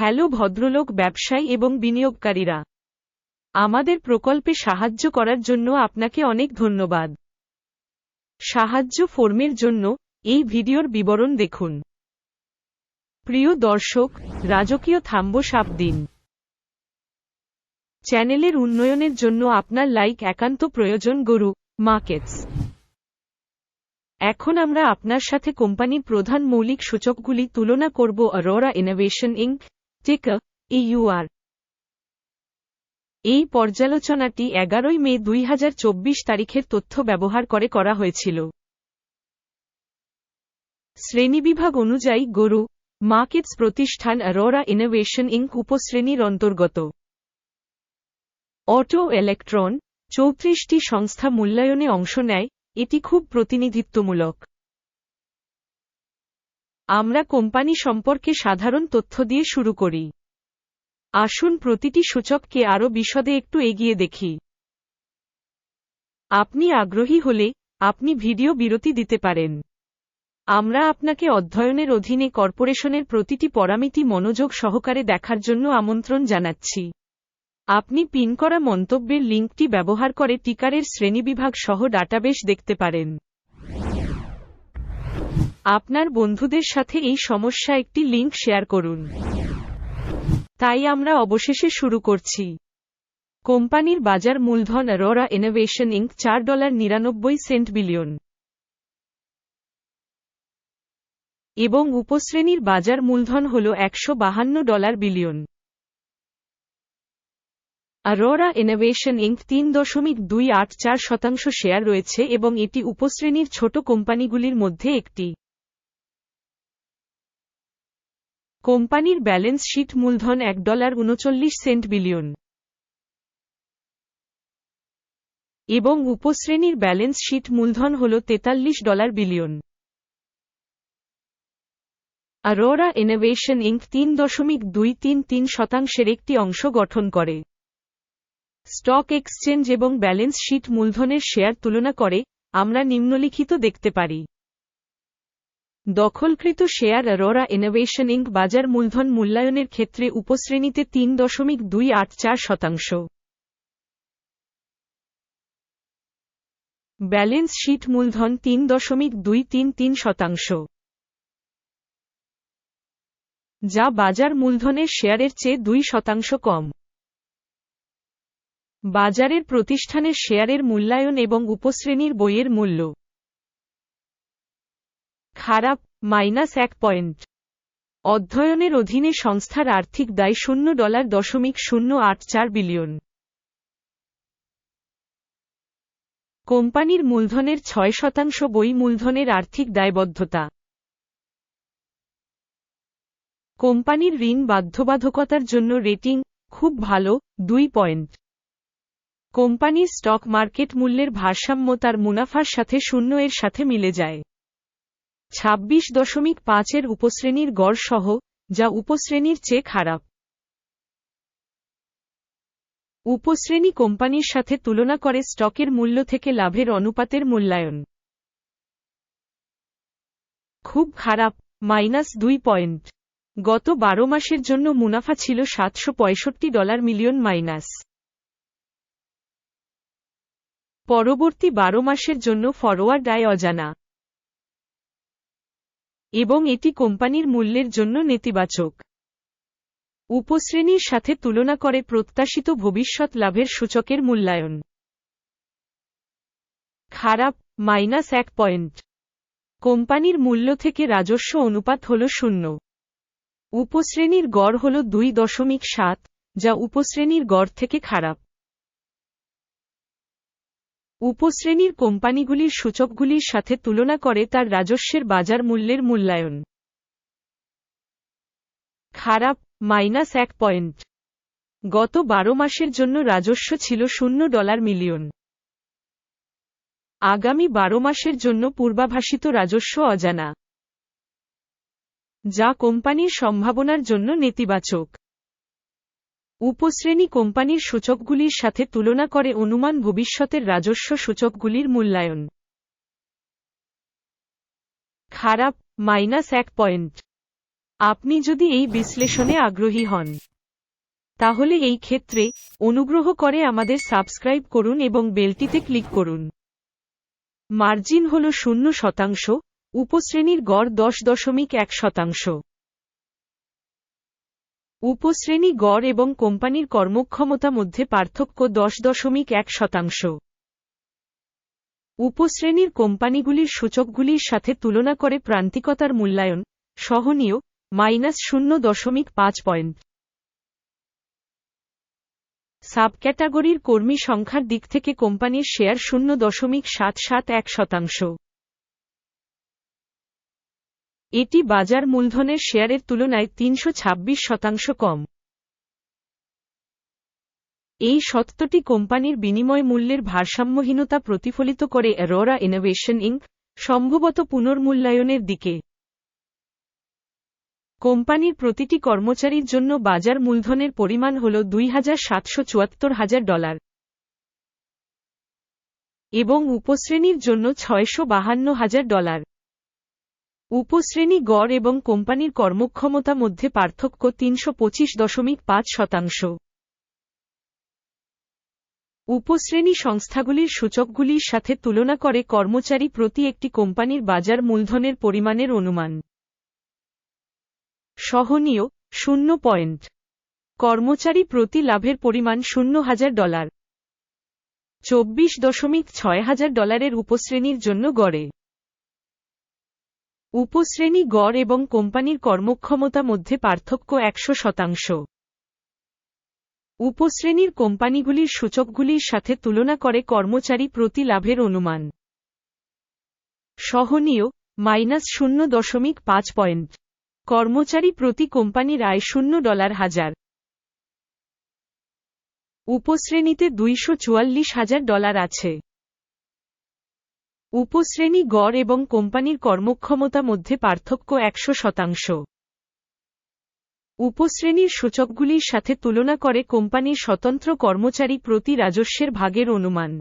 Hello ভদ্রলোক ব্যবসায়ী এবং বিনিয়োগকারীরা। আমাদের প্রকল্পে সাহায্য করার জন্য আপনাকে অনেক ধন্যবাদ। সাহায্য ফর্মের জন্য এই ভিডিওর বিবরণ দেখুন। প্রিয় দর্শক, রাজকীয় থাম্ব সাপ দিন। চ্যানেলের উন্নয়নের জন্য আপনার লাইক একান্ত প্রয়োজন গরু, মার্কেটস। এখন আমরা আপনার সাথে কোম্পানির প্রধান মৌলিক সূচকগুলি তুলনা করব, অরোরা ইনোভেশন ইঙ্ক টিকা ইউআর এই পর্যালোচনাটি এগারোই মে দুই হাজার চব্বিশ তারিখের তথ্য ব্যবহার করে করা হয়েছিল। শ্রেণীবিভাগ অনুযায়ী গরু, মার্কেটস প্রতিষ্ঠান অরোরা ইনোভেশন ইঙ্ক উপশ্রেণীর অন্তর্গত। অটো ইলেকট্রন, চৌত্রিশটি সংস্থা মূল্যায়নে অংশ নেয়, এটি খুব প্রতিনিধিত্বমূলক। আমরা কোম্পানি সম্পর্কে সাধারণ তথ্য দিয়ে শুরু করি। আসুন প্রতিটি সূচককে আরও বিশদে একটু এগিয়ে দেখি। আপনি আগ্রহী হলে আপনি ভিডিও বিরতি দিতে পারেন। আমরা আপনাকে অধ্যয়নের অধীনে কর্পোরেশনের প্রতিটি পরামিতি মনোযোগ সহকারে দেখার জন্য আমন্ত্রণ জানাচ্ছি। আপনি পিন করা মন্তব্যের লিঙ্কটি ব্যবহার করে টিকারের শ্রেণীবিভাগ সহ ডাটাবেস দেখতে পারেন। আপনার বন্ধুদের সাথে এই সমস্যা একটি লিঙ্ক শেয়ার করুন। তাই আমরা অবশেষে শুরু করছি। কোম্পানির বাজার মূলধন অরোরা ইনোভেশন ইঙ্ক চার ডলার নিরানব্বই সেন্ট বিলিয়ন। এবং উপশ্রেণীর বাজার মূলধন হল একশো বাহান্ন dollar billion. Aurora Innovation Inc তিন দশমিক দুই আট চার শতাংশ শেয়ার রয়েছে এবং এটি উপশ্রেণীর ছোট কোম্পানিগুলির মধ্যে একটি। কোম্পানির ব্যালেন্স শিট মূলধন এক ডলার উনচল্লিশ সেন্ট বিলিয়ন। এবং উপশ্রেণীর ব্যালেন্স শিট মূলধন হল তেতাল্লিশ dollar billion. Aurora Innovation Inc তিন দশমিক দুই তিন তিন শতাংশের একটি অংশ গঠন করে। স্টক এক্সচেঞ্জ এবং ব্যালেন্স শিট মূলধনের শেয়ার তুলনা করে, আমরা নিম্নলিখিত দেখতে পারি। দখলকৃত শেয়ার অরোরা ইনোভেশন ইঙ্ক বাজার মূলধন মূল্যায়নের ক্ষেত্রে উপশ্রেণীতে তিন দশমিক দুই আট চার শতাংশ। ব্যালেন্স শীট মূলধন তিন দশমিক দুই তিন তিন শতাংশ। যা বাজার মূলধনের শেয়ারের চেয়ে দুই শতাংশ কম। বাজারের প্রতিষ্ঠানের শেয়ারের মূল্যায়ন এবং উপশ্রেণীর বইয়ের মূল্য। খারাপ, মাইনাস এক পয়েন্ট। অধ্যয়নের অধীনে সংস্থার আর্থিক দায় শূন্য ডলার দশমিক শূন্য আট চার বিলিয়ন। কোম্পানির মূলধনের ছয় শতাংশ বই মূলধনের আর্থিক দায়বদ্ধতা। কোম্পানির ঋণ বাধ্যবাধকতার জন্য রেটিং খুব ভালো, দুই পয়েন্ট। কোম্পানির স্টক মার্কেট মূল্যের ভারসাম্য তার মুনাফার সাথে শূন্য এর সাথে মিলে যায়। ছাব্বিশ দশমিক পাঁচের উপশ্রেণীর গড় সহ, যা উপশ্রেণীর চেয়ে খারাপ। উপশ্রেণী কোম্পানির সাথে তুলনা করে স্টকের মূল্য থেকে লাভের অনুপাতের মূল্যায়ন। খুব খারাপ, মাইনাস দুই পয়েন্ট। গত বারো মাসের জন্য মুনাফা ছিল সাতশো পঁয়ষট্টি ডলার মিলিয়ন মাইনাস। পরবর্তী বারো মাসের জন্য ফরওয়ার্ড আয় অজানা। এবং এটি কোম্পানির মূল্যের জন্য নেতিবাচক। উপশ্রেণীর সাথে তুলনা করে প্রত্যাশিত ভবিষ্যৎ লাভের সূচকের মূল্যায়ন। খারাপ, মাইনাস এক পয়েন্ট। কোম্পানির মূল্য থেকে রাজস্ব অনুপাত হল শূন্য। উপশ্রেণীর গড় হল দুই দশমিক সাত, যা উপশ্রেণীর গড় থেকে খারাপ। উপশ্রেণীর কোম্পানিগুলির সূচকগুলির সাথে তুলনা করে তার রাজস্বের বাজার মূল্যের মূল্যায়ন। খারাপ, মাইনাস এক পয়েন্ট। গত বারো মাসের জন্য রাজস্ব ছিল শূন্য ডলার মিলিয়ন। আগামী বারো মাসের জন্য পূর্বাভাসিত রাজস্ব অজানা। যা কোম্পানির সম্ভাবনার জন্য নেতিবাচক। উপশ্রেণী কোম্পানির সূচকগুলির সাথে তুলনা করে অনুমান ভবিষ্যতের রাজস্ব সূচকগুলির মূল্যায়ন। খারাপ, মাইনাস এক পয়েন্ট। আপনি যদি এই বিশ্লেষণে আগ্রহী হন, তাহলে এই ক্ষেত্রে অনুগ্রহ করে আমাদের সাবস্ক্রাইব করুন এবং বেলটিতে ক্লিক করুন। মার্জিন হল শূন্য শতাংশ, উপশ্রেণীর গড় দশ দশমিক এক শতাংশ। উপশ্রেণী গড় এবং কোম্পানির কর্মক্ষমতা মধ্যে পার্থক্য দশ দশমিক এক শতাংশ। উপশ্রেণীর কোম্পানিগুলির সূচকগুলির সাথে তুলনা করে প্রান্তিকতার মূল্যায়ন, সহনীয়, মাইনাস শূন্য দশমিক পাঁচ পয়েন্ট। সাবক্যাটাগরির কর্মী সংখ্যার দিক থেকে কোম্পানির শেয়ার শূন্য দশমিক সাত সাত এক শতাংশ। এটি বাজার মূলধনের শেয়ারের তুলনায় তিনশো ছাব্বিশ শতাংশ কম। এই সত্যটি কোম্পানির বিনিময় মূল্যের ভারসাম্যহীনতা প্রতিফলিত করে অ্যারোরা ইনোভেশন ইঙ্ক সম্ভবত পুনর্মূল্যায়নের দিকে। কোম্পানির প্রতিটি কর্মচারীর জন্য বাজার মূলধনের পরিমাণ হল দুই হাজার ডলার এবং উপশ্রেণীর জন্য ছয়শো বাহান্ন হাজার ডলার। উপশ্রেণী গড় এবং কোম্পানির কর্মক্ষমতা মধ্যে পার্থক্য তিনশো পঁচিশ দশমিক পাঁচ শতাংশ। উপশ্রেণী সংস্থাগুলির সূচকগুলির সাথে তুলনা করে কর্মচারী প্রতি একটি কোম্পানির বাজার মূলধনের পরিমাণের অনুমান। সহনীয়, শূন্য পয়েন্ট। কর্মচারী প্রতি লাভের পরিমাণ শূন্য হাজার ডলার। চব্বিশ দশমিক ছয় হাজার ডলারের উপশ্রেণীর জন্য গড়ে। উপশ্রেণী গড় এবং কোম্পানির কর্মক্ষমতা মধ্যে পার্থক্য একশো শতাংশ। উপশ্রেণীর কোম্পানিগুলির সূচকগুলির সাথে তুলনা করে কর্মচারী প্রতি লাভের অনুমান। সহনীয়, মাইনাস শূন্য দশমিক পাঁচ পয়েন্ট। কর্মচারী প্রতি কোম্পানির আয় শূন্য ডলার হাজার। উপশ্রেণীতে দুইশো হাজার ডলার আছে। উপশ্রেণী গড় এবং কোম্পানির কর্মক্ষমতা মধ্যে পার্থক্য একশো শতাংশ। উপশ্রেণীর সূচকগুলির সাথে তুলনা করে কোম্পানির স্বতন্ত্র কর্মচারী প্রতি রাজস্বের ভাগের অনুমান।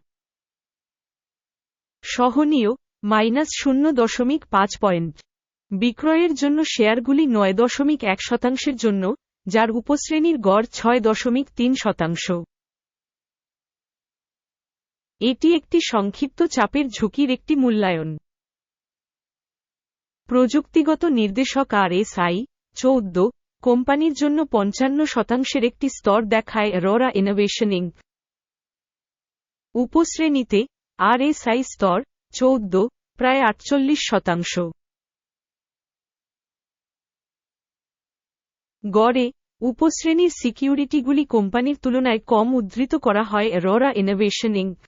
সহনীয়, মাইনাস শূন্য দশমিক পাঁচ পয়েন্ট। বিক্রয়ের জন্য শেয়ারগুলি নয় দশমিক এক শতাংশের জন্য, যার উপশ্রেণীর গড় ছয় দশমিক তিন শতাংশ। এটি একটি সংক্ষিপ্ত চাপের ঝুঁকির একটি মূল্যায়ন। প্রযুক্তিগত নির্দেশক আর এস আই চৌদ্দ, কোম্পানির জন্য পঞ্চান্ন শতাংশের একটি স্তর দেখায় রোরা ইনোভেশন ইঙ্ক উপশ্রেণীতে আর এস আই স্তর চৌদ্দ, প্রায় আটচল্লিশ শতাংশ। গড়ে উপশ্রেণীর সিকিউরিটিগুলি কোম্পানির তুলনায় কম উদ্ধৃত করা হয় রোরা ইনোভেশন ইঙ্ক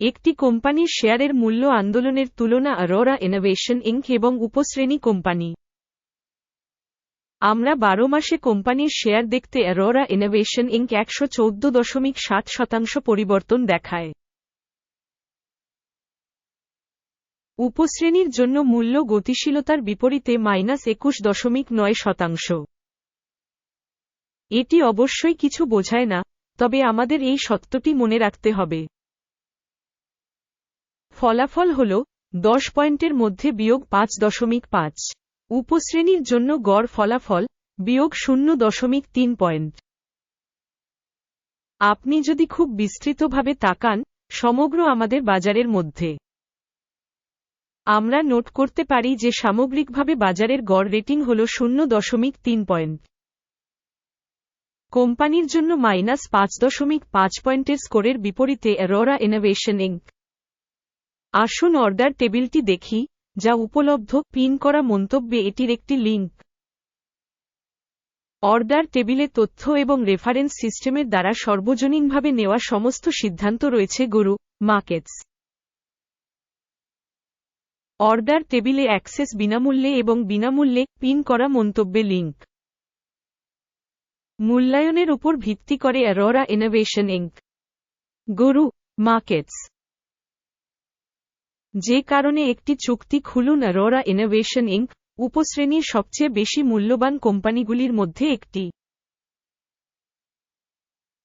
একটি কোম্পানির শেয়ারের মূল্য আন্দোলনের তুলনা অরোরা ইনোভেশন ইঙ্ক এবং উপশ্রেণী কোম্পানি। আমরা বারো মাসে কোম্পানির শেয়ার দেখতে অ্যারোরা ইনোভেশন ইঙ্ক একশো চৌদ্দ দশমিক সাত শতাংশ পরিবর্তন দেখায়। উপশ্রেণীর জন্য মূল্য গতিশীলতার বিপরীতে মাইনাস একুশ দশমিক নয় শতাংশ। এটি অবশ্যই কিছু বোঝায় না, তবে আমাদের এই সত্যটি মনে রাখতে হবে। ফলাফল হল দশ পয়েন্টের মধ্যে বিয়োগ পাঁচ দশমিক পাঁচ। উপশ্রেণীর জন্য গড় ফলাফল বিয়োগ শূন্য দশমিক তিন পয়েন্ট। আপনি যদি খুব বিস্তৃতভাবে তাকান, সমগ্র আমাদের বাজারের মধ্যে। আমরা নোট করতে পারি যে সামগ্রিকভাবে বাজারের গড় রেটিং হল শূন্য দশমিক তিন পয়েন্ট। কোম্পানির জন্য মাইনাস পাঁচ দশমিক পাঁচ পয়েন্টের স্কোরের বিপরীতে অ্যারোরা ইনোভেশন ইঙ্ক আসুন অর্ডার টেবিলটি দেখি, যা উপলব্ধ পিন করা মন্তব্যে এটির একটি লিঙ্ক অর্ডার টেবিলে তথ্য এবং রেফারেন্স সিস্টেমের দ্বারা সর্বজনীনভাবে নেওয়া সমস্ত সিদ্ধান্ত রয়েছে, গরু মার্কেটস অর্ডার টেবিলে অ্যাক্সেস বিনামূল্যে এবং বিনামূল্যে পিন করা মন্তব্যে লিঙ্ক মূল্যায়নের উপর ভিত্তি করে অ্যারোরা ইনোভেশন ইঙ্ক গরু মার্কেটস যে কারণে একটি চুক্তি খুলুন অ্যারোরা ইনোভেশন ইঙ্ক উপশ্রেণীর সবচেয়ে বেশি মূল্যবান কোম্পানিগুলির মধ্যে একটি।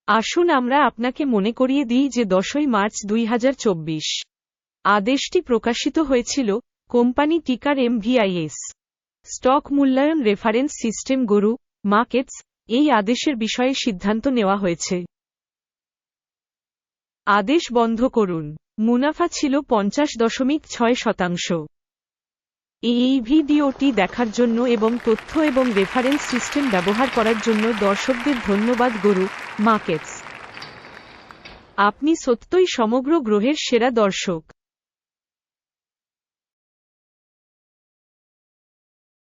আসুন আমরা আপনাকে মনে করিয়ে দিই যে দশই মার্চ দুই হাজার চব্বিশ। আদেশটি প্রকাশিত হয়েছিল কোম্পানি টিকার এমভিআইএস। স্টক মূল্যায়ন রেফারেন্স সিস্টেম গরু, মার্কেটস, এই আদেশের বিষয়ে সিদ্ধান্ত নেওয়া হয়েছে। আদেশ বন্ধ করুন। মুনাফা ছিল পঞ্চাশ দশমিক ছয় শতাংশ। এই ভিডিওটি দেখার জন্য এবং তথ্য এবং রেফারেন্স সিস্টেম ব্যবহার করার জন্য দর্শকদের ধন্যবাদ, গরু মার্কেটস আপনি সত্যই সমগ্র গ্রহের সেরা দর্শক।